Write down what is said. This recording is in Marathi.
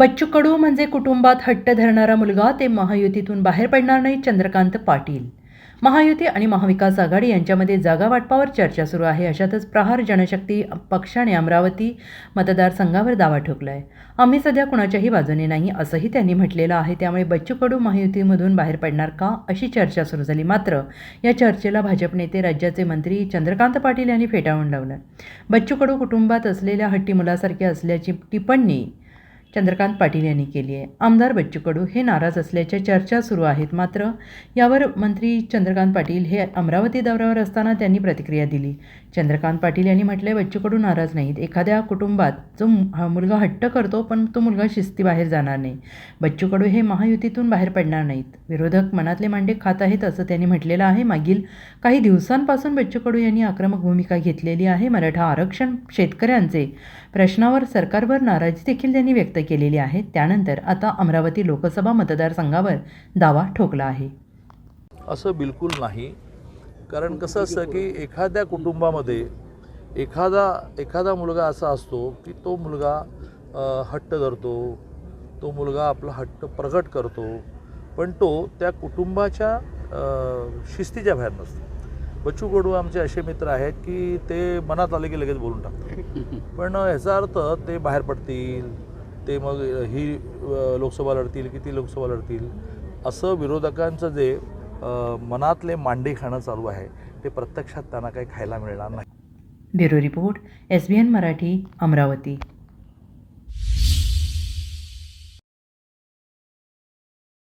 बच्चू कडू म्हणजे कुटुंबात हट्ट धरणारा मुलगा ते महायुतीतून बाहेर पडणार नाही चंद्रकांत पाटील. महायुती आणि महाविकास आघाडी यांच्यामध्ये जागा वाटपावर चर्चा सुरू आहे. अशातच प्रहार जनशक्ती पक्षाने अमरावती मतदारसंघावर दावा ठोकला आहे आम्ही सध्या कुणाच्याही बाजूने नाही असंही त्यांनी म्हटलेलं आहे. त्यामुळे बच्चू कडू महायुतीमधून बाहेर पडणार का अशी चर्चा सुरू झाली. मात्र या चर्चेला भाजप नेते राज्याचे मंत्री चंद्रकांत पाटील यांनी फेटाळून लावलं. बच्चू कडू कुटुंबात असलेल्या हट्टी मुलासारखे असल्याची टिप्पणी चंद्रकांत पाटील यांनी केली आहे. आमदार बच्चू कडू हे नाराज असल्याच्या चर्चा सुरू आहेत. मात्र यावर मंत्री चंद्रकांत पाटील हे अमरावती दौऱ्यावर असताना त्यांनी प्रतिक्रिया दिली. चंद्रकांत पाटील यांनी म्हटले बच्चू कडू नाराज नाहीत. एखाद्या कुटुंबात जो हा मुलगा हट्ट करतो पण तो मुलगा शिस्तीबाहेर जाणार नाही. बच्चू कडू हे महायुतीतून बाहेर पडणार नाहीत. विरोधक मनातले मांडे खात आहेत असं त्यांनी म्हटलेलं आहे. मागील काही दिवसांपासून बच्चू कडू यांनी आक्रमक भूमिका घेतलेली आहे. मराठा आरक्षण शेतकऱ्यांचे प्रश्नावर सरकारवर नाराजी देखील त्यांनी व्यक्त केलेली आहे. त्यानंतर आता अमरावती लोकसभा मतदारसंघावर दावा ठोकला आहे. असं बिलकुल नाही. कारण कसं असतं की एखाद्या कुटुंबामध्ये एखादा एखादा मुलगा असा असतो की तो मुलगा हट्ट धरतो तो मुलगा आपला हट्ट प्रगट करतो पण तो त्या कुटुंबाच्या शिस्तीच्या बाहेर नसतो. बच्चू कडू आमचे असे मित्र आहेत की ते मनात आले की लगेच बोलून टाकतात. पण ह्याचा अर्थ ते बाहेर पडतील ते मग ही लोकसभा लढतील की ती लोकसभा लढतील असं विरोधकांचं जे मनातले मांडे खाणं चालू आहे ते प्रत्यक्षात त्यांना काही खायला मिळणार नाही. Bureau report S B N Marathi Amravati.